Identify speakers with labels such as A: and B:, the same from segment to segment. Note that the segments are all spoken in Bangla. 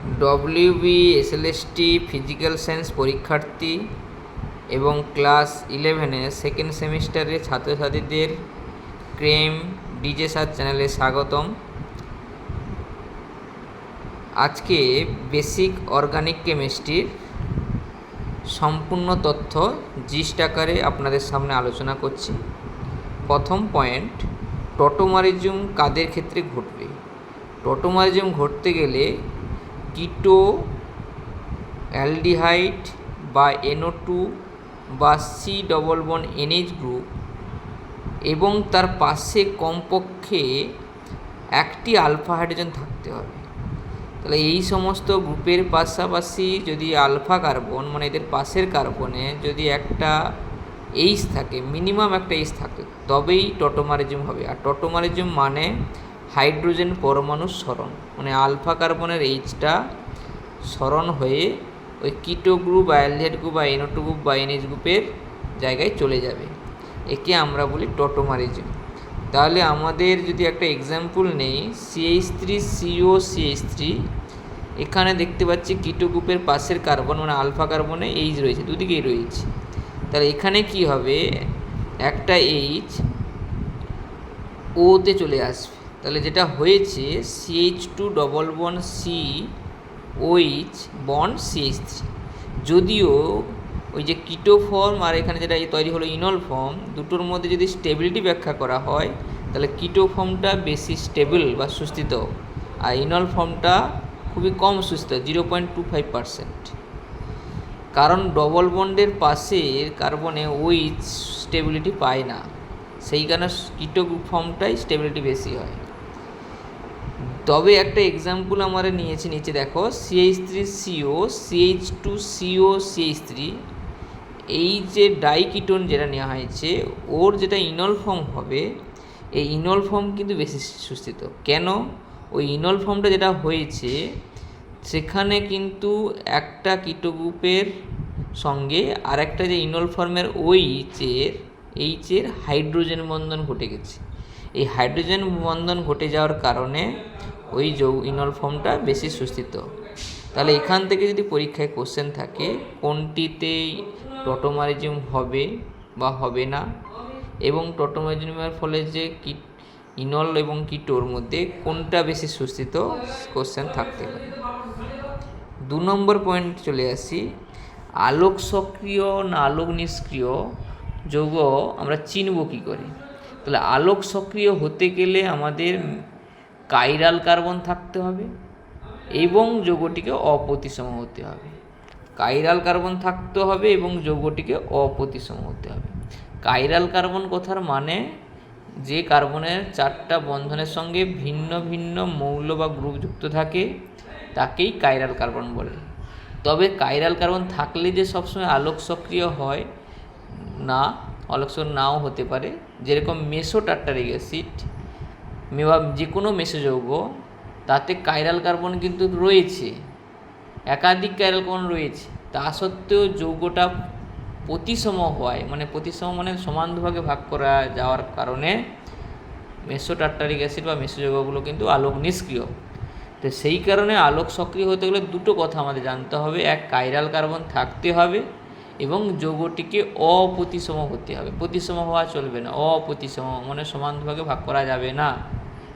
A: ডব্লিউবি এসএলএসটি ফিজিক্যাল সায়েন্স পরীক্ষার্থী এবং ক্লাস ইলেভেনের সেকেন্ড সেমিস্টারের ছাত্রছাত্রীদের ক্রেম ডিজে সার চ্যানেলে স্বাগতম। আজকে বেসিক অর্গানিক কেমিস্ট্রির সম্পূর্ণ তথ্য জিস্ট আকারে আপনাদের সামনে আলোচনা করছি। প্রথম পয়েন্ট, টটোমারিজম কাদের ক্ষেত্রে ঘটবে? টটোমারিজম ঘটতে গেলে কিটো অ্যালডিহাইড বা এনও টু বা C double bond NH group এবং তার পাশে কমপক্ষে একটি আলফা হাইড্রোজেন থাকতে হবে। তাহলে এই সমস্ত গ্রুপের পাশাপাশি যদি আলফা কার্বন মানে এদের পাশের কার্বনে যদি একটা এইচ থাকে, মিনিমাম একটা এইচ থাকে, তবেই টটোমারিজম হবে। আর টটোমারিজম মানে হাইড্রোজেন পরমাণুর স্মরণ মানে আলফা কার্বনের এইচটা স্মরণ হয়ে ওই কিটো গ্রুপ বা অ্যালডিহাইড গ্রুপ বা এনোটো গ্রুপ বা এনএইচ গ্রুপের জায়গায় চলে যাবে। একে আমরা বলি টটোমারিজম। তাহলে আমাদের যদি একটা এক্সাম্পল নেই CH three CO CH three এখানে দেখতে পাচ্ছি কিটো গ্রুপের পাশের কার্বন মানে আলফা কার্বনে এইচ রয়েছে, দুদিকেই রয়েছে। তাহলে এখানে কি হবে? একটা এইচ ওতে চলে আসবে। তাহলে যেটা হয়েছে CH two double bond C OH bond CH three যদিও ওই যে কিটো ফর্ম আর এখানে যেটা তৈরি হলো ইনল ফর্ম দুটোর মধ্যে যদি স্টেবিলিটি ব্যাখ্যা করা হয়, তাহলে কিটো ফর্মটা বেশি স্টেবল বা সুস্থিত আর ইনল ফর্মটা খুবই কম সুস্থ zero point two five percent কারণ ডবল বন্ডের পাশে কার্বনে ওইচ স্টেবিলিটি পায় না, সেই কারণে কিটো ফর্মটাই স্টেবিলিটি বেশি হয়। তবে একটা এক্সাম্পল আমরা নিয়েছি নিচে দেখো CH three CO CH two CO CH three এই যে ডাইকিটোন যেটা নেওয়া হয়েছে, ওর যেটা ইনল ফর্ম হবে, এই ইনল কিন্তু বেশি সুস্থিত। কেন? ওই ইনল যেটা হয়েছে, সেখানে কিন্তু একটা কিটো গ্রুপের সঙ্গে আর একটা যে ইনল ফর্মের ওইচের এইচের হাইড্রোজেন বন্ধন ঘটে গেছে। এই হাইড্রোজেন বন্ধন ঘটে যাওয়ার কারণে ওই যৌ ইনল ফর্মটা বেশি সুস্থিত। তাহলে এখান থেকে যদি পরীক্ষায় কোশ্চেন থাকে, কোনটিতে টটোমারিজম হবে বা হবে না? এবং টটোমারিজমের ফলে যে কি ইনল এবং কিটোর মধ্যে কোনটা বেশি সুস্থিত? কোশ্চেন থাকতে পারে। দু নম্বর পয়েন্ট চলে আসি। আলোক সক্রিয় না আলোক নিষ্ক্রিয়? যৌগ আমরা চিনব কী করে? তাহলে আলোক সক্রিয় হতে গেলে আমাদের কাইরাল কার্বন থাকতে হবে এবং যৌগটিকে অপ্রতিসম হতে হবে। কাইরাল কার্বন থাকতে হবে এবং যৌগটিকে অপ্রতিসম হতে হবে। কাইরাল কার্বন কথার মানে যে কার্বনের চারটা বন্ধনের সঙ্গে ভিন্ন ভিন্ন মৌল বা গ্রুপ যুক্ত থাকে, তাকেই কাইরাল কার্বন বলে। তবে কাইরাল কার্বন থাকলে যে সবসময় আলোক সক্রিয় হয়, না আলোক নাও হতে পারে। যেরকম মেসো টার্টারিক অ্যাসিড বা যে কোনো মেসোযৌগ তাতে কাইরাল কার্বন কিন্তু রয়েছে। একাধিক কাইরাল কার্বন রয়েছে। তা সত্ত্বেও যৌগটা প্রতিসম হওয়ায় মানে প্রতিসম মানে সমান দুভাগে ভাগ করা যাওয়ার কারণে মেসো টার্টারিক অ্যাসিড বা মেসোযৌগগুলো কিন্তু আলোক নিষ্ক্রিয়। তো সেই কারণে আলোক সক্রিয় হতে গেলে দুটো কথা আমাদের জানতে হবে। এক কাইরাল কার্বন থাকতে হবে। এবং যৌগটিকে অপ্রতিসম হতে হবে। প্রতিসম হওয়া চলবে না, অপ্রতিসম মানে সমান ভাগে ভাগ করা যাবে না।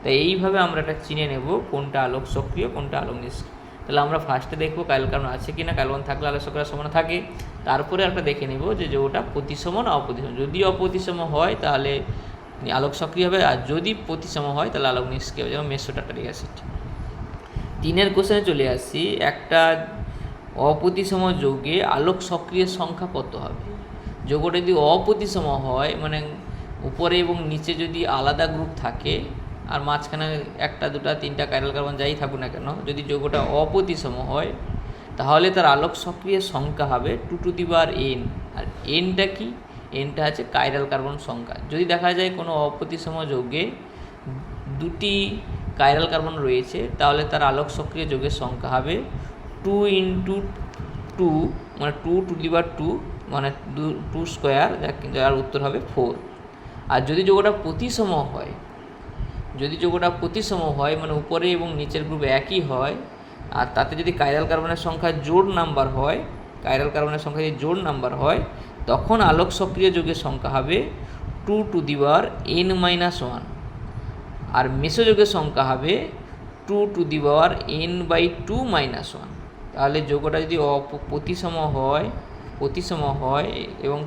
A: তাই এইভাবে আমরা এটা চিনে নেব, কোনটা আলোক সক্রিয়, কোনটা আলোক নিষ্ক্রিয়। তাহলে আমরা ফার্স্টে দেখব কার্বন আছে কি না কার্বন থাকলে আলোক সক্রিয় সমান থাকে। তারপরে একটা দেখে নেব যে যৌগটা প্রতিসম না অপ্রতিসম। যদি অপ্রতিসম হয়, তাহলে আলোক সক্রিয় হবে। আর যদি প্রতিসম হয়, তাহলে আলোক নিষ্ক্রিয় হবে। যেমন মেসোটাটারিক অ্যাসিড। তিনের কোশ্চেনে চলে আসি। একটা অপ্রতিসম যোগে আলোক সক্রিয় সংখ্যা কত হবে? যোগটা যদি অপ্রতিসম হয় মানে উপরে এবং নিচে যদি আলাদা গ্রুপ থাকে, আর মাঝখানে একটা, দুটা, তিনটা কাইরাল কার্বন যাই থাকুক না কেন, যদি যৌগটা অপ্রতিসম হয়, তাহলে তার আলোক সক্রিয় সংখ্যা হবে two to the bar N আর এনটা কি? এনটা আছে কাইরাল কার্বন সংখ্যা। যদি দেখা যায় কোনো অপ্রতিসম যৌগে দুটি কাইরাল কার্বন রয়েছে, তাহলে তার আলোক সক্রিয় যৌগের সংখ্যা হবে টু ইন্টু টু মানে টু টু দি বার টু মানে টু স্কোয়ার যার উত্তর হবে ফোর আর যদি যৌগটা প্রতিসম হয়, যদি যৌগটা প্রতিসম হয় মানে উপরে এবং নিচের গ্রুপ একই হয়, আর তাতে যদি কাইরাল কার্বনের সংখ্যা জোড় নাম্বার হয় কাইরাল কার্বনের সংখ্যা যদি জোড় নাম্বার হয়, তখন আলোক সক্রিয় যৌগের সংখ্যা হবে two to the power n minus one আর মেসোযোগের সংখ্যা হবে two to the power n by two minus one তাহলে যোগটা যদি অপ- প্রতিসম হয় প্রতিসম হয় এবং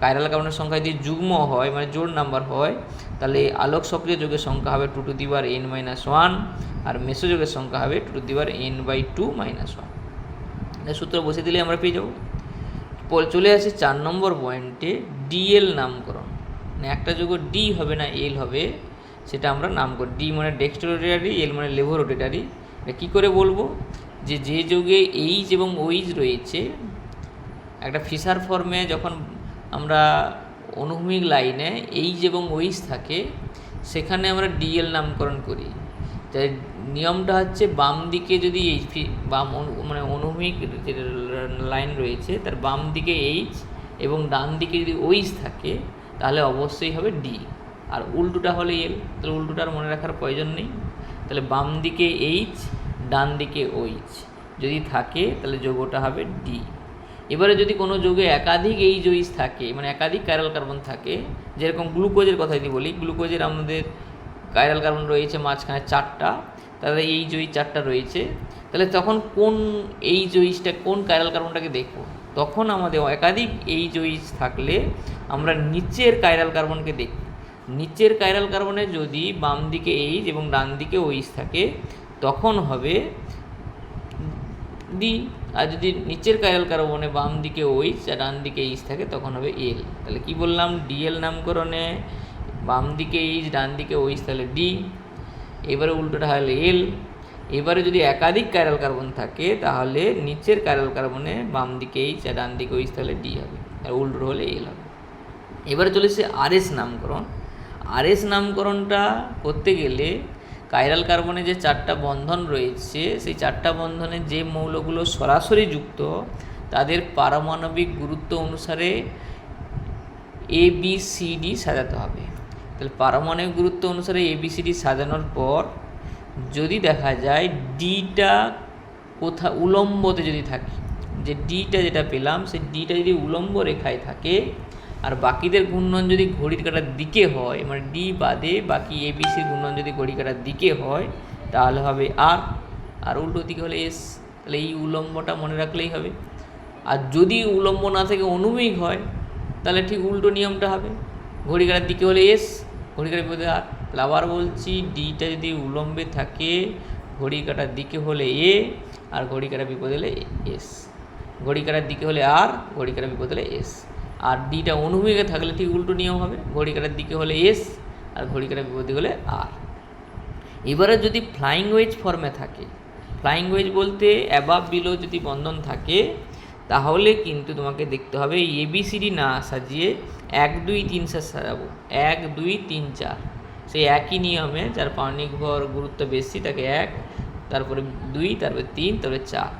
A: কাইরাল কার্বনের সংখ্যা যদি যুগ্ম হয় মানে জোড় নাম্বার হয়, তাহলে আলোক সক্রিয় যোগের সংখ্যা হবে two to the power n minus one আর মেসোযোগের সংখ্যা হবে two to the power n by two minus one সূত্র বসে দিলে আমরা পেয়ে যাব। চলে আসে চার নম্বর পয়েন্টে ডিএল নামকরণ। মানে একটা যোগ ডি হবে না এল হবে, সেটা আমরা নাম করি ডি মানে ডেক্সটোরোটারি এল মানে লেভোরোটেটারি এটা কী করে বলব? যে যে যোগে এইচ এবং ওইচ রয়েছে, একটা ফিসার ফর্মে যখন আমরা অনুভূমিক লাইনে এইচ এবং ওইচ থাকে, সেখানে আমরা ডিএল নামকরণ করি। তাই নিয়মটা হচ্ছে বাম দিকে যদি এই ফি- বাম মানে অনুভূমিক যে লাইন রয়েছে, তার বাম দিকে এইচ এবং ডান দিকে যদি ওইচ থাকে, তাহলে অবশ্যই হবে ডি আর উল্টোটা হলে এল তাহলে উল্টোটার মনে রাখার প্রয়োজন নেই। তাহলে বাম দিকে এইচ ডান দিকে ওইচ যদি থাকে তাহলে যোগটা হবে ডি এবারে যদি কোনো যোগে একাধিক এই জয়িস থাকে মানে একাধিক কাইরাল কার্বন থাকে, যেরকম গ্লুকোজের কথা যদি বলি গ্লুকোজের আমাদের কাইরাল কার্বন রয়েছে মাঝখানে চারটা, তাহলে এই জয়ী চারটা রয়েছে। তাহলে তখন কোন এই জয়িসটা কোন কাইরাল কার্বনটাকে দেখব? তখন আমাদের একাধিক এই জয়িস থাকলে আমরা নিচের কাইরাল কার্বনকে দেখব। নিচের কাইরাল কার্বনে যদি বাম দিকে এইচ এবং ডান দিকে ওইচ থাকে তখন হবে ডি আর যদি নিচের কাইরাল কার্বনে বাম দিকে ওইচ আর ডান দিকে এইচ থাকে, তখন হবে এল। তাহলে কি বললাম? ডিএল নামকরণে বাম দিকে এইচ, ডান দিকে ওইচ, তাহলে ডি। এবারে উল্টোটা হলে এল। এবারে যদি একাধিক কাইরাল কার্বন থাকে, তাহলে নিচের কাইরাল কার্বনে বাম দিকে এইচ আর ডান দিকে ওইচ, তাহলে ডি হবে। আর উল্টো হলে এল হবে। এবারে চলেছে আরএস নামকরণ। আরএস নামকরণটা করতে গেলে কাইরাল কার্বনে যে চারটা বন্ধন রয়েছে, সেই চারটা বন্ধনে যে মৌলগুলো সরাসরি যুক্ত, তাদের পারমাণবিক গুরুত্ব অনুসারে এ বি সি ডি সাজাতে হবে। তাহলে পারমাণবিক গুরুত্ব অনুসারে এ বি সি ডি সাজানোর পর যদি দেখা যায় ডিটা কোথা, উলম্বতে যদি থাকে, যে ডিটা যেটা পেলাম, সেই ডিটা যদি উলম্ব রেখায় থাকে আর বাকিদের ঘূর্ণন যদি ঘড়ির কাটার দিকে হয় মানে ডি বাদে বাকি এ এবিসির ঘূর্ণন যদি ঘড়ি কাটার দিকে হয়, তাহলে হবে আর আর উল্টো দিকে হলে এস তাহলে এই উলম্বটা মনে রাখলেই হবে। আর যদি উলম্ব না থেকে অনুভূমিক হয়, তাহলে ঠিক উল্টো নিয়মটা হবে। ঘড়ি কাটার দিকে হলে এস ঘড়ি কাটার বিপদে আর তাহলে আবার বলছি ডিটা যদি উলম্বে থাকে ঘড়ি কাটার দিকে হলে এ আর ঘড়ি কাটার বিপদ হলে এস ঘড়ি কাটার দিকে হলে আর ঘড়ি কাটার বিপদ হলে এস আর ডিটা অনুভূমিকে থাকলে ঠিক উল্টো নিয়ম হবে ঘড়ি কাটার দিকে হলে এস আর ঘড়ি কাটার বিপদে হলে আর এবারে যদি ফ্লাইং ওয়েজ ফর্মে থাকে ফ্লাইং ওয়েজ বলতে অ্যাবাব বিলো যদি বন্ধন থাকে, তাহলে কিন্তু তোমাকে দেখতে হবে এবিসিডি না সাজিয়ে এক, দুই, তিন সার সাজাবো। এক, দুই, তিন, চার। সেই একই নিয়মে যার পারমাণবিক ভর গুরুত্ব বেশি, তাকে এক, তারপরে দুই, তারপরে তিন, তারপরে চার।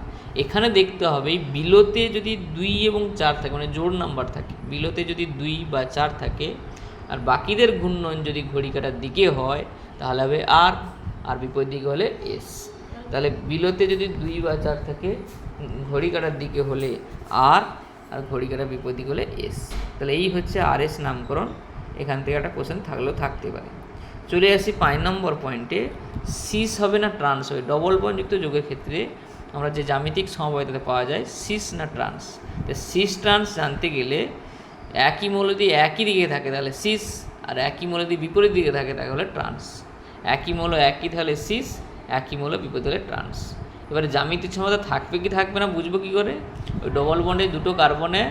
A: এখানে দেখতে হবে, বিলোতে যদি দুই এবং চার থাকে মানে জোর নাম্বার থাকে, বিলোতে যদি দুই বা চার থাকে, আর বাকিদের ঘূর্ণন যদি ঘড়ি কাটার দিকে হয়, তাহলে হবে আর আর বিপরীত দিকে হলে এস তাহলে বিলোতে যদি দুই বা চার থাকে ঘড়ি কাটার দিকে হলে আর আর ঘড়ি কাটার বিপরীত দিকে হলে এস তাহলে এই হচ্ছে আর এস নামকরণ, এখান থেকে একটা কোশ্চেন থাকলেও থাকতে পারে। চলে আসি পাঁচ নম্বর পয়েন্টে সিস হবে না ট্রান্স হবে ডবল বনযুক্ত যোগের ক্ষেত্রে আমরা যে জ্যামিতিক সমবায়তাতে পাওয়া যায় সিস না ট্রান্স তো সিস ট্রান্স জানতে গেলে একই মৌল যদি একই দিকে থাকে, তাহলে সিস আর একই মৌল যদি বিপরীত দিকে থাকে, তাহলে ট্রান্স একই মৌল একই, তাহলে সিস একই মৌল বিপরীত হলে ট্রান্স এবারে জ্যামিতিক সমতা থাকবে কি থাকবে না, বুঝব কী করে? ওই ডবল বন্ডে দুটো কার্বনে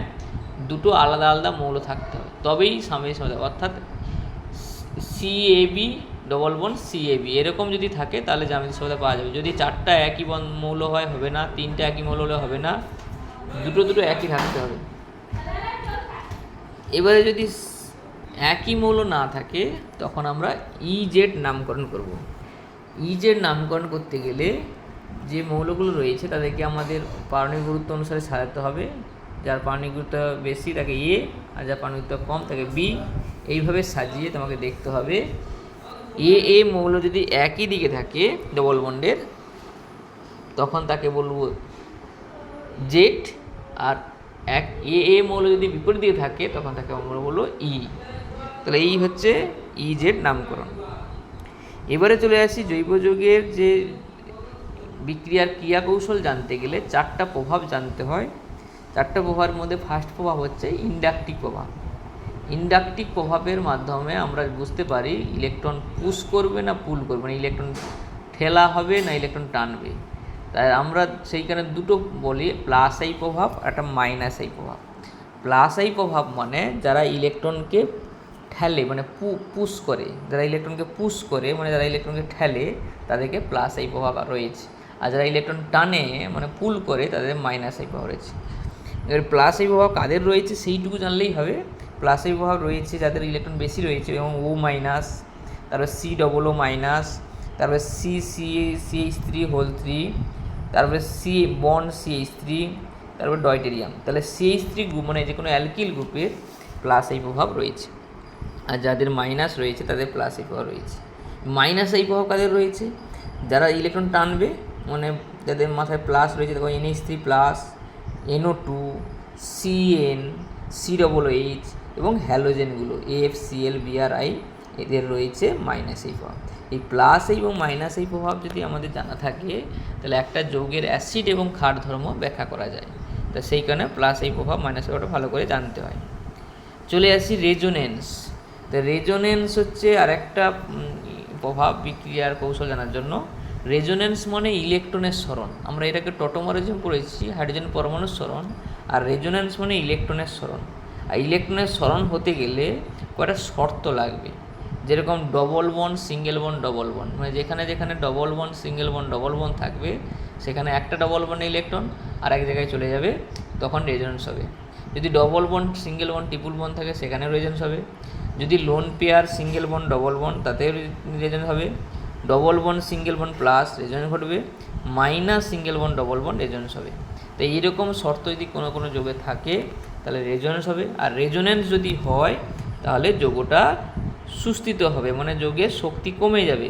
A: দুটো আলাদা আলাদা মৌল থাকতে হবে, তবেই সাময়িক সমতা অর্থাৎ সিএবি ডবল বন সিএবি এরকম যদি থাকে, তাহলে জ্যামিতিক সমতা পাওয়া যাবে। যদি চারটা একই বন মৌল হয়, হবে না। তিনটা একই মৌল হলে হবে না। দুটো দুটো একই থাকতে হবে। এবারে যদি একই মৌল না থাকে, তখন আমরা ইজেড নামকরণ করব। ইজেড নামকরণ করতে গেলে যে মৌলগুলো রয়েছে, তাদেরকে আমাদের পারমাণবিক গুরুত্ব অনুসারে সাজাতে হবে। যার পারমাণবিক গুরুত্ব বেশি, তাকে এ আর যার পারমাণবিক গুরুত্ব কম, তাকে বি এইভাবে সাজিয়ে তোমাকে দেখতে হবে। এ এ মৌল যদি একই দিকে থাকে ডবল বন্ডের তখন তাকে বলব জেড আর এক, এ এ মৌল যদি বিপরীত দিকে থাকে, তখন তাকে আমরা বলব ই তাহলে এই হচ্ছে ই জেড নামকরণ। এবারে চলে আসি জৈব যৌগের যে বিক্রিয়ার ক্রিয়া কৌশল জানতে গেলে চারটা প্রভাব জানতে হয়। চারটা প্রভাবের মধ্যে ফার্স্ট প্রভাব হচ্ছে ইন্ডাকটিভ প্রভাব। ইন্ডাকটিভ প্রভাবের মাধ্যমে আমরা বুঝতে পারি ইলেকট্রন পুশ করবে না পুল করবে না ইলেকট্রন ঠেলা হবে না ইলেকট্রন টানবে। তাই আমরা সেইখানে দুটো বলি, প্লাস আই প্রভাব একটা মাইনাস আই প্রভাব। প্লাস আই প্রভাব মানে যারা ইলেকট্রনকে ঠেলে মানে পুশ করে, যারা ইলেকট্রনকে পুশ করে মানে যারা ইলেকট্রনকে ঠেলে, তাদেরকে প্লাস আই প্রভাব রয়েছে। আর যারা ইলেকট্রন টানে মানে পুল করে, তাদের মাইনাস আই প্রভাব রয়েছে। এবার প্লাস আই প্রভাব কাদের রয়েছে সেইটুকু জানলেই হবে। প্লাস আই প্রভাব রয়েছে, যাদের ইলেকট্রন বেশি রয়েছে এবং ও মাইনাস তারপর সি ডবল ও মাইনাস তারপরে C C C H three whole three তারপরে C bond C H three তারপরে ডয়টেরিয়াম তাহলে সি এইচ থ্রি গ্রুপ মানে যে কোনো অ্যালকিল গ্রুপের প্লাস এই প্রভাব রয়েছে। আর যাদের মাইনাস রয়েছে, তাদের প্লাস এই প্রভাব রয়েছে। মাইনাস এই প্রভাব কাদের রয়েছে? যারা ইলেকট্রন টানবে মানে যাদের মাথায় প্লাস রয়েছে দেখো NH three plus NO two CN C double H এবং হ্যালোজেনগুলো এফ সিএল বিআরআই এদের রয়েছে মাইনাস এই প্রভাব। এই প্লাস এবং মাইনাস এই প্রভাব যদি আমাদের জানা থাকে, তাহলে একটা যৌগের অ্যাসিড এবং ক্ষার ধর্ম ব্যাখ্যা করা যায়। তা সেই কারণে প্লাস এই প্রভাব মাইনাস এই প্রভাবটা ভালো করে জানতে হয়। চলে আসি রেজোনেন্স তো রেজোনেন্স হচ্ছে আরেকটা প্রভাব বিক্রিয়ার কৌশল জানার জন্য। রেজোনেন্স মানে ইলেকট্রনের স্মরণ। আমরা এটাকে টটোমারিজম পড়েছি হাইড্রোজেন পরমাণুর স্মরণ, আর রেজোনেন্স মানে ইলেকট্রনের স্মরণ। ইলেকট্রনের স্মরণ হতে গেলে কয়েকটা শর্ত লাগবে। যেরকম double bond single bond double বন মানে যেখানে যেখানে double bond single bond double বন থাকবে, সেখানে একটা ডবল বনে ইলেকট্রন আর এক জায়গায় চলে যাবে, তখন রেজোনেন্স হবে। যদি ডবল বন সিঙ্গেল বন ট্রিপল বন থাকে, সেখানেও রেজোনেন্স হবে। যদি lone pair single bond double bond তাতেও রেজোনেন্স হবে। Double bond single bond plus resonance ঘটবে minus single bond double bond resonance হবে। তো এইরকম শর্ত যদি কোনো কোনো যোগে থাকে তাহলে রেজোনেন্স হবে। আর রেজোনেন্স যদি হয়, তাহলে যোগটা সুস্থিত হবে মানে যোগের শক্তি কমে যাবে।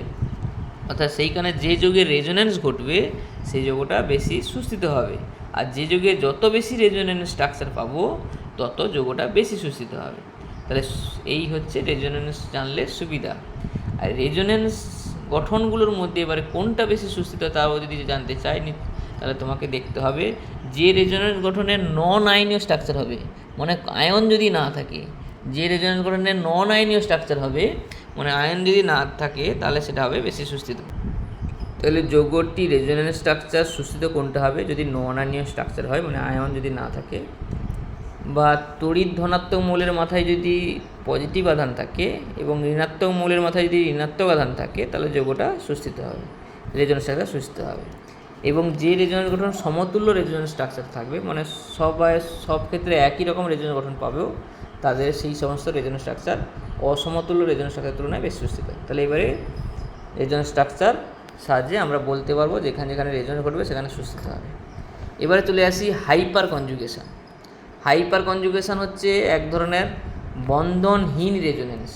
A: অর্থাৎ সেইখানে যে যোগের রেজোনেন্স ঘটবে, সেই যোগটা বেশি সুস্থিত হবে। আর যে যোগে যত বেশি রেজোনেন্স স্ট্রাকচার পাবো, তত যোগটা বেশি সুস্থিত হবে। তাহলে এই হচ্ছে রেজোনেন্স জানলে সুবিধা। আর রেজোনেন্স গঠনগুলোর মধ্যে এবারে কোনটা বেশি সুস্থিত, তাও যদি জানতে চাই, তাহলে তোমাকে দেখতে হবে। যে রেজোনেন্স গঠনের নন আইনীয় স্ট্রাকচার হবে মানে আয়ন যদি না থাকে, যে রেজোনেন্স গঠনের নন আইনীয় স্ট্রাকচার হবে মানে আয়ন যদি না থাকে, তাহলে সেটা হবে বেশি সুস্থিত। তাহলে যৌগটি রেজোনেন্স স্ট্রাকচার সুস্থিত কোনটা হবে? যদি নন আয়নীয় স্ট্রাকচার হয় মানে আয়ন যদি না থাকে, বা তড়িৎ ধনাত্মক মৌলের মাথায় যদি পজিটিভ আধান থাকে এবং ঋণাত্মক মৌলের মাথায় যদি ঋণাত্মক আধান থাকে, তাহলে যৌগটা সুস্থিত হবে রেজোনেন্স স্ট্রাকচার সুস্থিত হবে। এবং যে রেজোনেন্স গঠন সমতুল্য রেজোনেন্স স্ট্রাকচার থাকবে মানে সবাই, সব ক্ষেত্রে একই রকম রেজোনেন্স গঠন পাবেও, তাদের সেই সমস্ত রেজোনেন্স স্ট্রাকচার অসমতুল্য রেজোনেন্স স্ট্রাকচার তুলনায় বেশি সুস্থিত তাহলে এবারে রেজোনেন্স স্ট্রাকচার সাহায্যে আমরা বলতে পারব যেখানে যেখানে রেজোনেন্স ঘটবে সেখানে সুস্থিত হবে। এবারে চলে আসি হাইপার কনজুগেশন হাইপার কনজুগেশন হচ্ছে এক ধরনের বন্ধনহীন রেজোনেন্স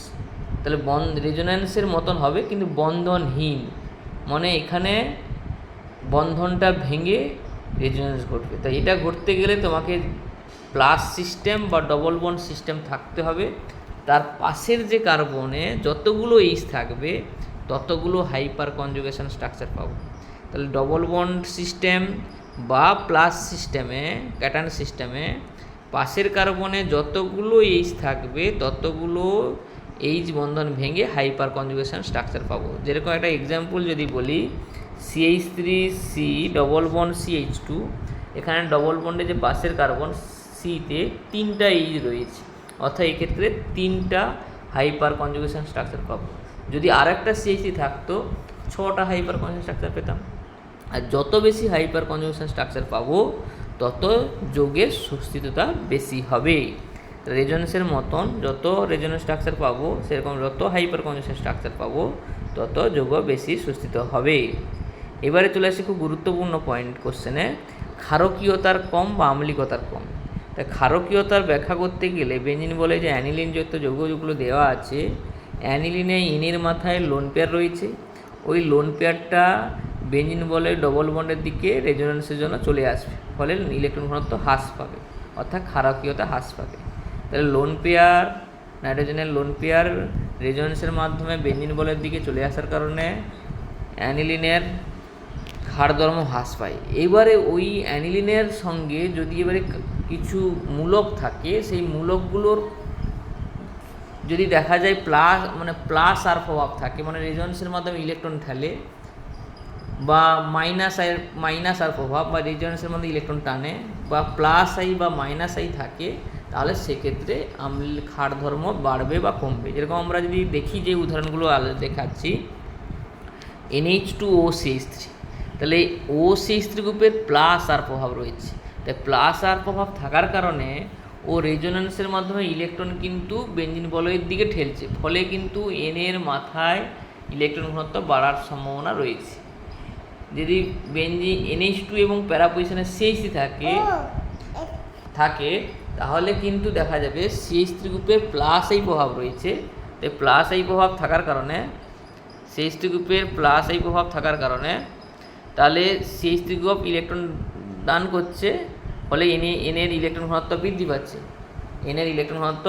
A: তাহলে বন রেজোনেন্সের মতন হবে, কিন্তু বন্ধনহীন। মানে এখানে বন্ধনটা ভেঙে রেজোনেন্স ঘটবে। তাই এটা ঘটতে গেলে তোমাকে প্লাস সিস্টেম বা ডবল বন্ড সিস্টেম থাকতে হবে। তার পাশের যে কার্বনে যতগুলো এইচ থাকবে, ততগুলো হাইপার কনজুগেশন স্ট্রাকচার পাবো। তাহলে ডবল বন্ড সিস্টেম বা প্লাস সিস্টেমে ক্যাটান সিস্টেমে পাশের কার্বনে যতগুলো এইচ থাকবে, ততগুলো এইচ বন্ধন ভেঙে হাইপার কনজুগেশন স্ট্রাকচার পাবো। যেরকম একটা এক্সাম্পল যদি বলি CH three C double bond CH two এখানে ডবল বন্ডে যে পাশের কার্বন সিতে তিনটা এইচ রয়েছে। অর্থাৎ এক্ষেত্রে তিনটা হাইপার কনজুগেশন স্ট্রাকচার পাবো। যদি আর একটা সিএইচি থাকতো, ছটা হাইপার কনজুগেশন স্ট্রাকচার পেতাম। আর যত বেশি হাইপার কনজুগেশন স্ট্রাকচার পাবো, তত যোগের সুস্থিততা বেশি হবে। রেজনেন্সের মতন যত রেজনেন্স স্ট্রাকচার পাবো, সেরকম যত হাইপার কনজুগেশন স্ট্রাকচার পাবো, তত যোগ বেশি সুস্থিত হবে। এবারে চলে আসি খুব গুরুত্বপূর্ণ পয়েন্ট কোশ্চেনে ক্ষারকীয়তার কম বা আম্লিকতার কম? তা ক্ষারকীয়তার ব্যাখ্যা করতে গেলে বেঞ্জিন বলে যে অ্যানিলিন যুক্ত যৌগগুলো দেওয়া আছে, অ্যানিলিনে ইনের মাথায় লোন পেয়ার রয়েছে। ওই লোন পেয়ারটা বেঞ্জিন বলে ডবল বন্ডের দিকে রেজোনেন্সের জন্য চলে আসবে, ফলে ইলেকট্রন ঘনত্ব হ্রাস পাবে, অর্থাৎ ক্ষারকীয়তা হ্রাস পাবে। তাহলে লোন পেয়ার নাইট্রোজেনের লোন পেয়ার রেজোনেন্সের মাধ্যমে বেঞ্জিন বলের দিকে চলে আসার কারণে অ্যানিলিনের ক্ষারধর্ম হ্রাস পায়। এবারে ওই অ্যানিলিনের সঙ্গে যদি এবারে কিছু মূলক থাকে, সেই মূলকগুলোর যদি দেখা যায় প্লাস মানে প্লাস আর প্রভাব থাকে মানে রেজোনেন্সের মাধ্যমে ইলেকট্রন ঠেলে বা মাইনাস আই মাইনাস আর প্রভাব বা রেজোনেন্সের মধ্যে ইলেকট্রন টানে বা প্লাস আই বা মাইনাস আই থাকে, তাহলে সেক্ষেত্রে আম্ল ক্ষার ধর্ম বাড়বে বা কমবে। যেরকম আমরা যদি দেখি যে উদাহরণগুলো দেখাচ্ছি, NH two O CH three. তাহলে ও সি থ্রি গ্রুপের প্লাস আর প্রভাব রয়েছে। তাই প্লাস আর প্রভাব থাকার কারণে ও রেজোনেন্সের মাধ্যমে ইলেকট্রন কিন্তু বেঞ্জিন বলয়ের দিকে ঠেলছে। ফলে কিন্তু এনের মাথায় ইলেকট্রন ঘনত্ব বাড়ার সম্ভাবনা রয়েছে। যদি বেঞ্জি এনএইচ টু এবং প্যারা পজিশনে সিএইচসি থাকে থাকে, তাহলে কিন্তু দেখা যাবে সিএইচ থ্রি গ্রুপের প্লাস এই প্রভাব রয়েছে। তাই প্লাস এই প্রভাব থাকার কারণে সিএইচ থ্রি গ্রুপের প্লাস এই প্রভাব থাকার কারণে তাহলে সিএইচ থ্রি গ্রুপ ইলেকট্রন দান করছে, ফলে এনে, এনের ইলেকট্রন ঘনত্ব বৃদ্ধি পাচ্ছে। এনের ইলেকট্রন ঘনত্ব,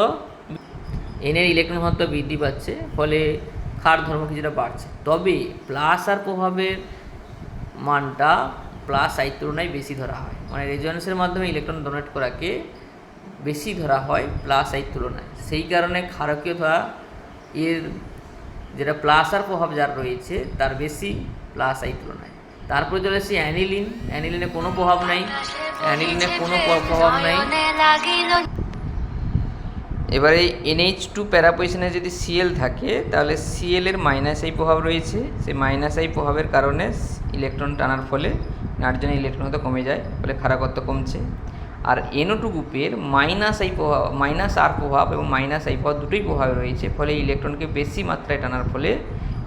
A: এনের ইলেকট্রন ঘনত্ব বৃদ্ধি পাচ্ছে, ফলে ক্ষার ধর্ম কিছুটা বাড়ছে। তবে প্লাস আর প্রভাবের মানটা প্লাস আই তুলনায় বেশি ধরা হয়। মানে রেজোনেন্সের মাধ্যমে ইলেকট্রন ডোনেট করাকে বেশি ধরা হয় প্লাস আই তুলনায়। সেই কারণে ক্ষারকীয় ধরা, এর যেটা প্লাস আর প্রভাব যার রয়েছে, তার বেশি প্লাস আই তুলনায়। তারপরে চলে এসেছি অ্যানিলিন। অ্যানিলিনে কোনো প্রভাব নাই। অ্যানিলিনে কোনো প্রভাব নাই। এবারে এনএইচ টু প্যারাপোজিশনে যদি সিএল থাকে, তাহলে সিএল এর মাইনাস আই প্রভাব রয়েছে। সেই মাইনাস আই প্রভাবের কারণে ইলেকট্রন টানার ফলে নাইট্রোজেনের ইলেকট্রন হয়তো কমে যায়, ফলে ক্ষারকত্ব কমছে। আর এনও টু গ্রুপের মাইনাস আই প্রভাব মাইনাস আর প্রভাব এবং মাইনাস আই প্রভাব দুটোই প্রভাব রয়েছে, ফলে ইলেকট্রনকে বেশি মাত্রায় টানার ফলে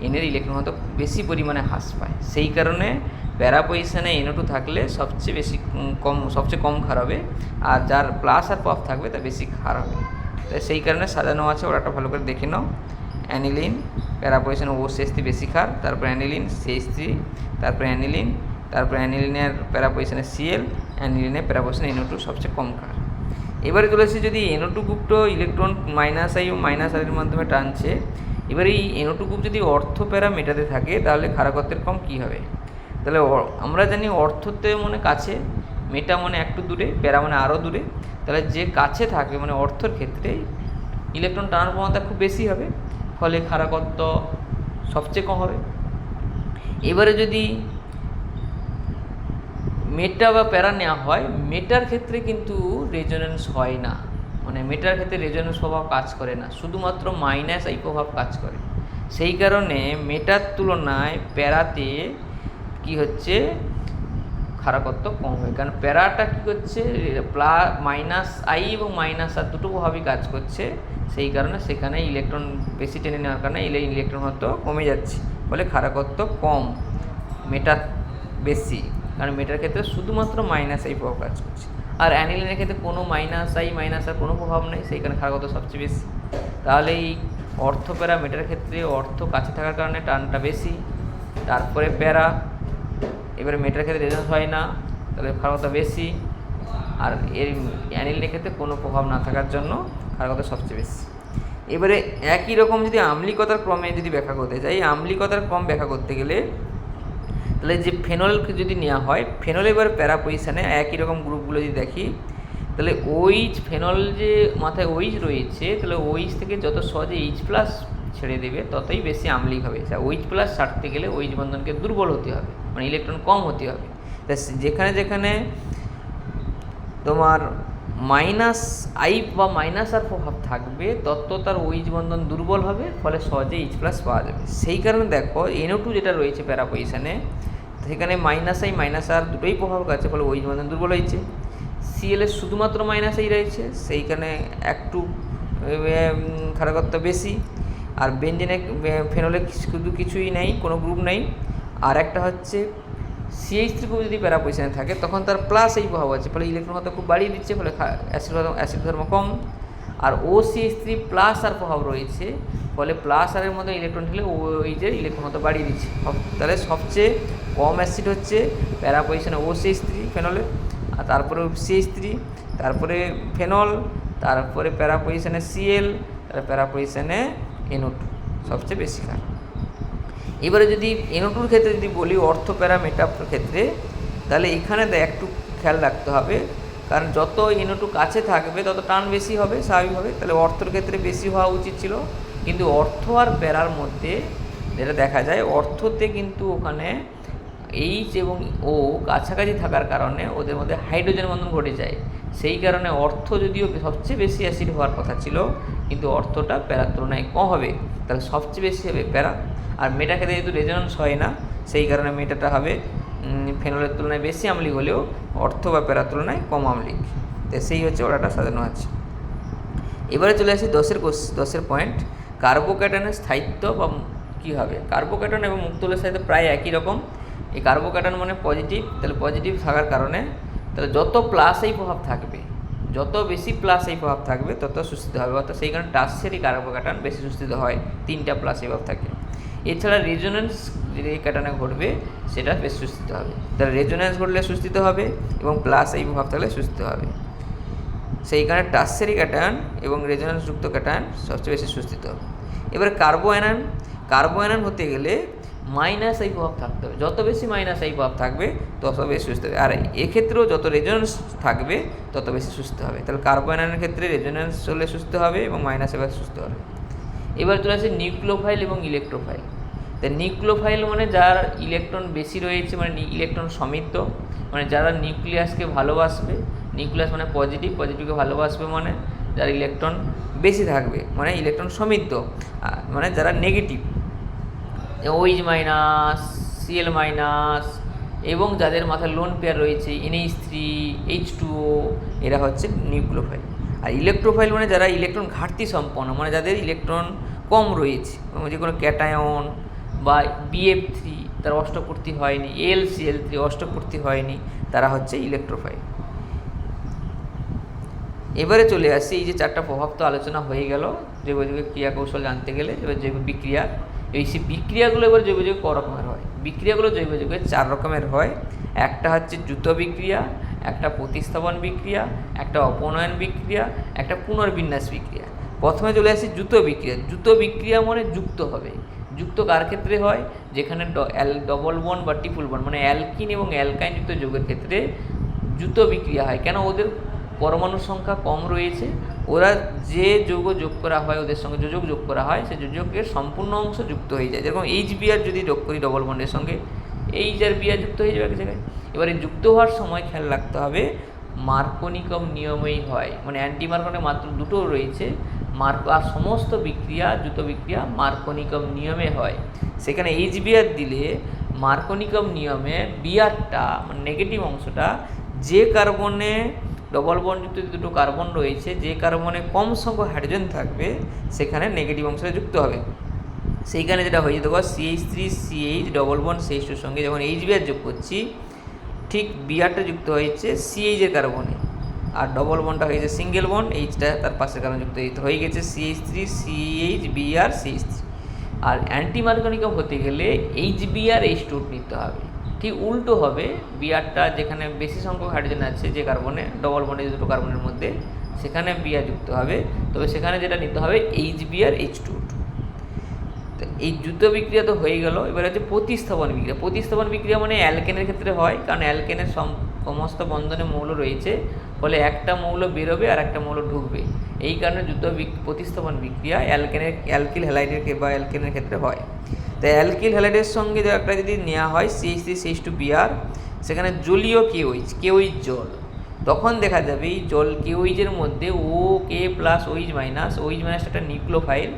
A: এনের ইলেকট্রন হয়তো বেশি পরিমাণে হ্রাস পায়। সেই কারণে প্যারা পজিশনে এনও থাকলে সবচেয়ে বেশি কম, সবচেয়ে কম ক্ষার হবে। আর যার প্লাস আর প্রভাব থাকবে তার বেশি ক্ষার হবে। তাই সেই কারণে সাজানো আছে ওটা ভালো করে দেখে নাও। অ্যানিলিন প্যারাপোজিশন ও সেস্তি বেশি খার, তারপর অ্যানিলিন সেস্তি তারপর অ্যানিলিন, তারপর অ্যানিলিনের প্যারাপোজিশনে সিএল অ্যানিলিনের প্যারাপোজিশনে এনও টু সবচেয়ে কম খার। এবারে চলে যদি NO two electron minus I O minus আইয়ের মাধ্যমে টানছে এবার এই গ্রুপ যদি অর্থ প্যারা মেটাতে থাকে, তাহলে ক্ষারকত্বের কম কী হবে? তাহলে আমরা জানি অর্থতে মনে কাছে, মেটা মানে একটু দূরে, প্যারা মানে আরও দূরে। তাহলে যে কাছে থাকবে মানে অর্থর ক্ষেত্রে, ইলেকট্রন টানার ক্ষমতা খুব বেশি হবে, ফলে ক্ষারকত্ব সবচেয়ে কম হবে। এবারে যদি মেটা বা প্যারা নেওয়া হয়, মেটার ক্ষেত্রে কিন্তু রেজোনেন্স হয় না। মানে মেটার ক্ষেত্রে রেজোনেন্স প্রভাব কাজ করে না, শুধুমাত্র মাইনাস এই প্রভাব কাজ করে। সেই কারণে মেটার তুলনায় প্যারাতে কি হচ্ছে? ক্ষারকত্ব কম হয়। কারণ প্যারাটা কী করছে? প্লা, মাইনাস আই এবং মাইনাস আর দুটো প্রভাবই কাজ করছে। সেই কারণে সেখানে ইলেকট্রন বেশি টেনে নেওয়ার কারণে ইলে, ইলেকট্রন হয়তো কমে যাচ্ছে। ফলে ক্ষারকত্ব কম মেটার বেশি। কারণ মেটার ক্ষেত্রে শুধুমাত্র মাইনাস আই প্রভাব কাজ করছে। আর অ্যানিলিনের ক্ষেত্রে কোনো মাইনাস আই মাইনাস আর কোনো প্রভাব নেই, সেইখানে ক্ষারকত্ব সবচেয়ে বেশি। তাহলে এই অর্থ প্যারা মেটার ক্ষেত্রে অর্থ কাছে থাকার কারণে টানটা বেশি, তারপরে প্যারা, এবারে মেটার ক্ষেত্রে রেজাল্ট হয় না, তাহলে ক্ষারকতা বেশি, আর এর অ্যানিলিনের ক্ষেত্রে কোনো প্রভাব না থাকার জন্য ক্ষারকতা সবচেয়ে বেশি। এবারে একই রকম যদি আম্লিকতার ক্রমে যদি ব্যাখ্যা করতে চাই আম্লিকতার ক্রম ব্যাখ্যা করতে গেলে তাহলে যে ফেনলকে যদি নেওয়া হয় ফেনল এবার প্যারা পজিশানে একই রকম গ্রুপগুলো যদি দেখি, তাহলে ওইচ ফেনল যে মাথায় ওইচ রয়েছে, তাহলে ওইচ থেকে যত সহজে এইচ প্লাস ছেড়ে দেবে, ততই বেশি আম্লিক হবে। ওইচ প্লাস ছাড়তে গেলে ওইচ বন্ধনকে দুর্বল হতে হবে মানে ইলেকট্রন কম হতে হবে। তা যেখানে যেখানে তোমার মাইনাস আই বা মাইনাস আর প্রভাব থাকবে, তত তার ওইচ বন্ধন দুর্বল হবে, ফলে সহজে এইচ প্লাস পাওয়া যাবে। সেই কারণে দেখো এনও টু যেটা রয়েছে প্যারা পজিশানে সেখানে মাইনাস আই মাইনাস আর দুটোই প্রভাব আছে, ফলে ওই বন্ধন দুর্বল হয়েছে। সিএল এর শুধুমাত্র মাইনাস আই রয়েছে, সেইখানে একটু খারাপত্ব বেশি, আর বেঞ্জেনে ফেনলে শুধু কিছুই নেই, কোনো গ্রুপ নেই। আর একটা হচ্ছে সিএইচ গ্রুপ যদি প্যারা পজিশনে থাকে, তখন তার প্লাস এই প্রভাব আছে, ফলে ইলেকট্রন হয়তো খুব বাড়িয়ে দিচ্ছে, ফলে অ্যাসিড অ্যাসিড ধর্ম কম। আর O CH three plus R প্রভাব রয়েছে, ফলে প্লাস আরের মধ্যে ইলেকট্রন ঠেলে ওই যে ইলেকট্রন মতো বাড়িয়ে দিচ্ছে। তাহলে সবচেয়ে কম অ্যাসিড হচ্ছে প্যারা পজিশনে ও সিএইচ থ্রি ফেনলে আর তারপরে সিএইচ থ্রি তারপরে ফেনল তারপরে প্যারা পজিশনে সিএল তারপরে প্যারা পজিশনে এনও টু সবচেয়ে বেশি খারাপ এবারে যদি এনও টুর ক্ষেত্রে যদি বলি অর্থ প্যারা প্যারামিটার ক্ষেত্রে, তাহলে এখানে একটু খেয়াল রাখতে হবে। কারণ যত এনোটু কাছে থাকবে, তত টান বেশি হবে স্বাভাবিকভাবে তাহলে অর্থর ক্ষেত্রে বেশি হওয়া উচিত ছিল। কিন্তু অর্থ আর প্যারার মধ্যে যেটা দেখা যায়, অর্থতে কিন্তু ওখানে এইচ এবং ও কাছাকাছি থাকার কারণে ওদের মধ্যে হাইড্রোজেন বন্ধন ঘটে যায়। সেই কারণে অর্থ যদিও সবচেয়ে বেশি অ্যাসিড হওয়ার কথা ছিল, কিন্তু অর্থটা প্যারার তুলনায় কম হবে। তাহলে সবচেয়ে বেশি হবে প্যারা। আর মেটা খেতে যেহেতু রেজনেন্স হয় না, সেই কারণে মেটাটা হবে ফেনলের তুলনায় বেশি আমলিক হলেও অর্থ বা প্যারার তুলনায় কম আমলিক তো সেই হচ্ছে ওটাটা সাজানো আছে। এবারে চলে আসি দশের দশের পয়েন্ট। কার্বোক্যাটনের স্থায়িত্ব বা কী হবে? কার্বোক্যাটন এবং মুক্তলের সাথে প্রায় একই রকম। এই কার্বোক্যাটন মানে পজিটিভ, তাহলে পজিটিভ থাকার কারণে তাহলে যত প্লাস এই প্রভাব থাকবে, যত বেশি প্লাস এই প্রভাব থাকবে, তত সুস্থিত হবে। অর্থাৎ সেই কারণে টার্সিয়ারি কার্বোক্যাটন বেশি সুস্থিত হয়, তিনটা প্লাস এই প্রভাব থাকে। এছাড়া রেজোনেন্স যদি এই ক্যাটানে ঘটবে, সেটা বেশ সুস্থিত হবে। তাহলে রেজোনেন্স ঘটলে সুস্থিত হবে এবং প্লাস এই প্রভাব থাকলে সুস্থিত হবে। সেই কারণে টার্সেরি ক্যাটায়ন এবং রেজোনেন্সযুক্ত ক্যাটায়ন সবচেয়ে বেশি সুস্থিত হবে। এবার কার্বো অ্যানায়ন কার্বো অ্যানায়ন হতে গেলে মাইনাস এই প্রভাব থাকতে হবে। যত বেশি মাইনাস এই প্রভাব থাকবে, তত বেশি সুস্থ হবে। আর এক্ষেত্রেও যত রেজোনেন্স থাকবে, তত বেশি সুস্থ হবে। তাহলে কার্বো অ্যানায়নের ক্ষেত্রে রেজোনেন্স হলে সুস্থ হবে এবং মাইনাস এবার সুস্থ হবে। এবার চলে আসে নিউক্লোফাইল এবং ইলেকট্রোফাইল তা নিউক্লোফাইল মানে যার ইলেকট্রন বেশি রয়েছে মানে ইলেকট্রন সমৃদ্ধ মানে যারা নিউক্লিয়াসকে ভালোবাসবে, নিউক্লিয়াস মানে পজিটিভ, পজিটিভকে ভালোবাসবে মানে যার ইলেকট্রন বেশি থাকবে মানে ইলেকট্রন সমৃদ্ধ মানে যারা negative. OH minus CL minus এবং যাদের মাথায় লোন পেয়ার রয়েছে এনএইচ থ্রি এইচ টু এরা হচ্ছে নিউক্লোফাইল আর ইলেকট্রোফাইল মানে যারা ইলেকট্রন ঘাটতি সম্পন্ন মানে যাদের ইলেকট্রন কম রয়েছে যে কোনো ক্যাটায়ন বা বিএফ থ্রি তার অষ্টপূর্তি হয়নি এল সি এল থ্রি অষ্টপূর্তি হয়নি, তারা হচ্ছে ইলেকট্রোফাইল এবারে চলে আসি, এই যে চারটা প্রভাব তো আলোচনা হয়ে গেল জৈব যৌগিক ক্রিয়া কৌশল জানতে গেলে এবার জৈব বিক্রিয়া। এই সেই বিক্রিয়াগুলো এবার জৈব যৌগ রকমের হয়? বিক্রিয়াগুলো জৈব যৌগের চার রকমের হয়। একটা হচ্ছে দ্রুত বিক্রিয়া, একটা প্রতিস্থাপন বিক্রিয়া, একটা অপনয়ন বিক্রিয়া, একটা পুনর্বিন্যাস বিক্রিয়া। প্রথমে চলে আসি দ্রুত বিক্রিয়া। দ্রুত বিক্রিয়া মানে যুক্ত হবে। যুক্ত কার ক্ষেত্রে হয়? যেখানে অ্যাল ডবল বন বা ট্রিপল বন মানে অ্যালকিন এবং অ্যালকাইন যুক্ত যৌগের ক্ষেত্রে দ্রুত বিক্রিয়া হয়। কেন ওদের পরমাণুর সংখ্যা কম রয়েছে? ওরা যে যৌগ যোগ করা হয়, ওদের সঙ্গে যোজক যোগ করা হয় সেই যোজকের সম্পূর্ণ অংশ যুক্ত হয়ে যায়। যেরকম এইচ বিআর যদি যোগ করি ডবল বন্ডের সঙ্গে এইচ আর বিআর যুক্ত হয়ে যাবে এক জায়গায়। এবারে যুক্ত হওয়ার সময় খেয়াল রাখতে হবে, মার্কনিকম নিয়মেই হয়। মানে অ্যান্টি মার্কনে মাত্র দুটো রয়েছে। মার্ক সমস্ত বিক্রিয়া দ্রুত বিক্রিয়া মার্কনিকম নিয়মে হয়। সেখানে এইচ বিআর দিলে মার্কনিকম নিয়মে বিআরটা মানে নেগেটিভ অংশটা, যে কার্বনে ডবল বন্ডযুক্ত যে দুটো কার্বন রয়েছে, যে কার্বনে কম সংখ্যক হাইড্রোজেন থাকবে, সেখানে নেগেটিভ অংশটা যুক্ত হবে। সেইখানে যেটা হয়ে যেতে পারে CH three CH double bond CH টুর সঙ্গে যখন এইচ বিআর যোগ করছি, ঠিক বিআরটা যুক্ত হয়েছে সিএইচের কার্বনে। আর ডবল বনটা হয়েছে সিঙ্গেল বন এইচটা তার পাশের কারণে যুক্ত হয়ে গেছে CH three CH BR CH three আর অ্যান্টি মার্কনিকম হতে গেলে এইচ বিআর এইচ টু নিতে হবে। ঠিক উল্টো হবে বিআরটা যেখানে বেশি সংখ্যক হাইড্রোজেন আছে যে কার্বনে ডবল বন্ডে দুটো কার্বনের মধ্যে, সেখানে বিআর যুক্ত হবে। তবে সেখানে যেটা নিতে হবে এইচ বিআর এইচ টু তো এই যুদ্ধ বিক্রিয়া তো হয়ে গেল। এবার হচ্ছে প্রতিস্থাপন বিক্রিয়া। প্রতিস্থাপন বিক্রিয়া মানে অ্যালকেনের ক্ষেত্রে হয়, কারণ অ্যালকেনের সম- সমস্ত বন্ধনে মৌল রয়েছে, ফলে একটা মৌল বেরোবে আর একটা মৌল ঢুকবে। এই কারণে যুদ্ধ প্রতিস্থাপন বিক্রিয়া অ্যালকেনের, অ্যালকিল হ্যালাইডের বা অ্যালকেনের ক্ষেত্রে হয়। তাই অ্যালকিল হ্যালাইডের সঙ্গে একটা যদি নেওয়া হয় CH three CH two BR সেখানে জলীয় কেওইচ কেওইচ জল। তখন দেখা যাবে এই জল কেওইজের মধ্যে ও K plus OH minus OH minus একটা নিউক্লোফাইল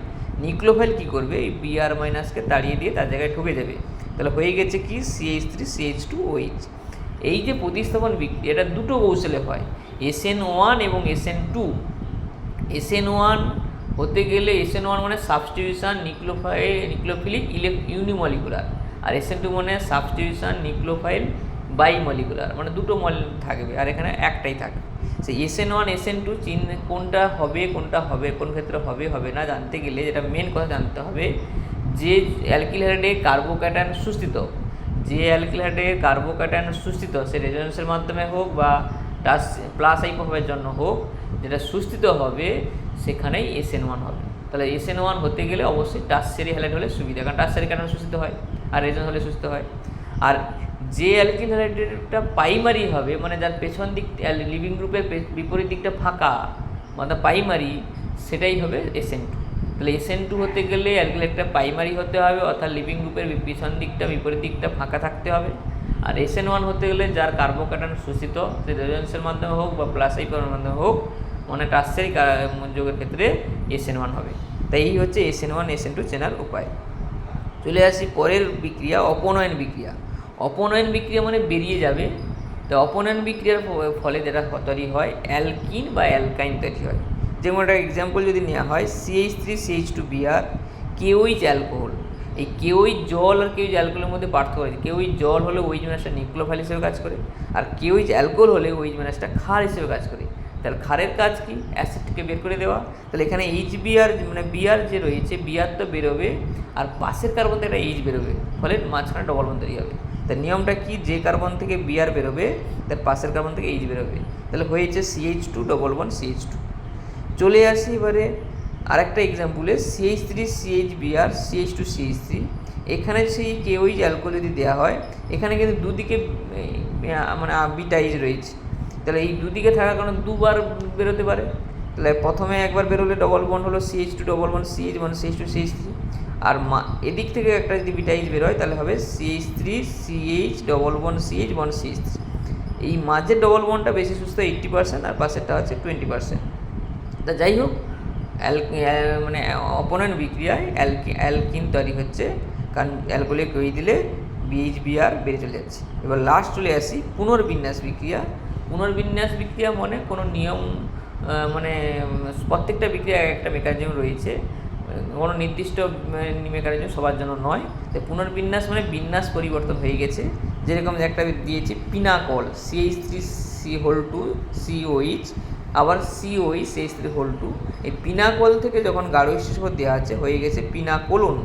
A: নিউক্লোফাইল কী করবে? এই বিআর মাইনাসকে তাড়িয়ে দিয়ে তার জায়গায় ঢুকে যাবে। তাহলে হয়ে গেছে কি? CH three CH two OH এই যে প্রতিস্থাপন এটা দুটো কৌশলে হয়। এসএন ওয়ান এবং এসএন টু এসএন ওয়ান হতে গেলে এসএন ওয়ান মানে সাবস্টিটিউশন নিউক্লোফাই নিউক্লোফিলিক ইলেক ইউনিমলিকুলার আর এসএন টু মানে সাবস্টিটিউশন নিউক্লোফাইল বাই মলিকুলার মানে দুটো মল থাকবে আর এখানে একটাই থাকবে। S N one S N two চিন কোনটা হবে কোনটা হবে, কোন ক্ষেত্রে হবে হবে না জানতে গেলে যেটা মেন কথা জানতে হবে যে অ্যালকিল হাইড্রেটে কার্বোক্যাটায়ন সুস্থিত। যে অ্যালকিল হাইড্রেটে কার্বোক্যাটায়ন সুস্থিত সে রেজনেন্সের মাধ্যমে হোক বা টাচ প্লাস আইপোভাবের জন্য হোক, যেটা সুস্থিত হবে, সেখানেই এস এন ওয়ান হবে। তাহলে এস এন ওয়ান হতে গেলে অবশ্যই টাচসেরি হ্যালাইড হলে সুবিধা, কারণ টাচসেরি কারণে সুস্থিত হয়? আর রেজন হলে সুস্থ হয়। আর যে অ্যালকিল হ্যালাইডেরটা প্রাইমারি হবে মানে যার পেছন দিক লিভিং গ্রুপের বিপরীত দিকটা ফাঁকা মানে প্রাইমারি সেটাই হবে এসএন টু তাহলে এসএন টু হতে গেলে অ্যালকিলেটটা প্রাইমারি হতে হবে, অর্থাৎ লিভিং গ্রুপের পিছন দিকটা, বিপরীত দিকটা ফাঁকা থাকতে হবে। আর এসএন ওয়ান হতে গেলে যার কার্বোক্যাটান শোষিত, সে রেজন্সের মাধ্যমে হোক বা প্লাস মাধ্যমে হোক মানে টার্সারি যোগের ক্ষেত্রে এসএন ওয়ান হবে। তাই এই হচ্ছে এসএন ওয়ান এসএন টু চেনার উপায়। চলে আসি পরের বিক্রিয়া, অপনয়ন বিক্রিয়া। অপনয়ন বিক্রিয়া মানে বেরিয়ে যাবে। তো অপনয়ন বিক্রিয়ার ফলে যেটা তৈরি হয়, অ্যালকিন বা অ্যালকাইন তৈরি হয়। যেমন একটা এক্সাম্পল যদি নেওয়া হয় CH three CH two BR KOH alcohol এই কেউইচ জল আর কেউইচ অ্যালকোহলের মধ্যে পার্থক্য রয়েছে কেউইচ জল হলে ওইচ ম্যানাসটা নিউক্লোফাইল হিসেবে কাজ করে, আর কেউইচ অ্যালকোহল হলে ওইচ ম্যানাসটা ক্ষার হিসেবে কাজ করে। তাহলে ক্ষারের কাজ কি? অ্যাসিডকে বের করে দেওয়া। তাহলে এখানে এইচ বিআর মানে বিআর যে রয়েছে বিআর তো বেরোবে, আর পাশের কার্বন থেকে একটা এইচ বেরোবে, ফলে মাঝখানে ডবল বন্ধ তৈরি হবে। তার নিয়মটা কি? যে কার্বন থেকে বিআর বেরোবে, তার পাশের কার্বন থেকে এইচ বেরোবে। তাহলে হয়েছে CH two double one CH two চলে আসি এবারে আরেকটা এক্সাম্পলে CH three CH BR CH two CH three এখানে সেই কেউইচ অ্যালকোহল যদি দেওয়া হয় এখানে কিন্তু দুদিকে মানে বিটাইজ রয়েছে তাহলে এই দুদিকে থাকার কারণে দুবার বেরোতে পারে তাহলে প্রথমে একবার বেরোলে ডবল বন্ড হলো CH two double one CH one CH two CH three আর মা এদিক থেকে একটা যদি বিটাইজ বেরোয় তাহলে হবে CH three CH double one CH one CH three এই মাঝের ডবল বন্ডটা বেশি সুস্থ এইট্টি পার্সেন্ট আর পাশেরটা হচ্ছে টোয়েন্টি পার্সেন্ট তা যাই হোক অ্যাল মানে অপনয়ন বিক্রিয়ায় অ্যালকি অ্যালকিন তৈরি হচ্ছে। কারণ অ্যালকোহলে কই দিলে বিএইচ বিআর বেড়ে চলে যাচ্ছে। এবার লাস্ট চলে আসি, পুনর্বিন্যাস বিক্রিয়া। পুনর্বিন্যাস বিক্রিয়া মানে কোনো নিয়ম মানে প্রত্যেকটা বিক্রিয়া একটা মেকানিজম রয়েছে। কোনো নির্দিষ্ট মেকানিজম সবার জন্য নয়। তো পুনর্বিন্যাস মানে বিন্যাস পরিবর্তন হয়ে গেছে। যেরকম একটা দিয়েছি pinacol CH three C whole two COH আবার CO CH three whole two. এই পিনাকল থেকে যখন গাঢ় হিসেবে দেওয়া আছে, হয়ে গেছে pinacolone.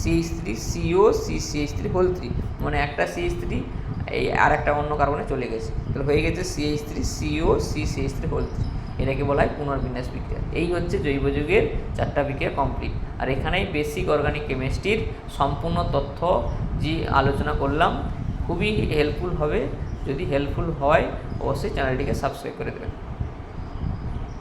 A: CH three CO, C CH three whole three. মানে একটা সিএইচ থ্রি এই আর একটা অন্য কার্বনে চলে গেছে। তাহলে হয়ে গেছে CH three CO, C CH three whole three. এটাকে বলা হয় পুনর্বিন্যাস বিক্রিয়া। এই হচ্ছে জৈব যুগের চারটা বিক্রিয়া কমপ্লিট আর এখানেই বেসিক অর্গানিক কেমিস্ট্রির সম্পূর্ণ তথ্য যে আলোচনা করলাম, খুবই হেল্পফুল হবে। যদি হেল্পফুল হয়, অবশ্যই চ্যানেলটিকে সাবস্ক্রাইব করে দেবেন।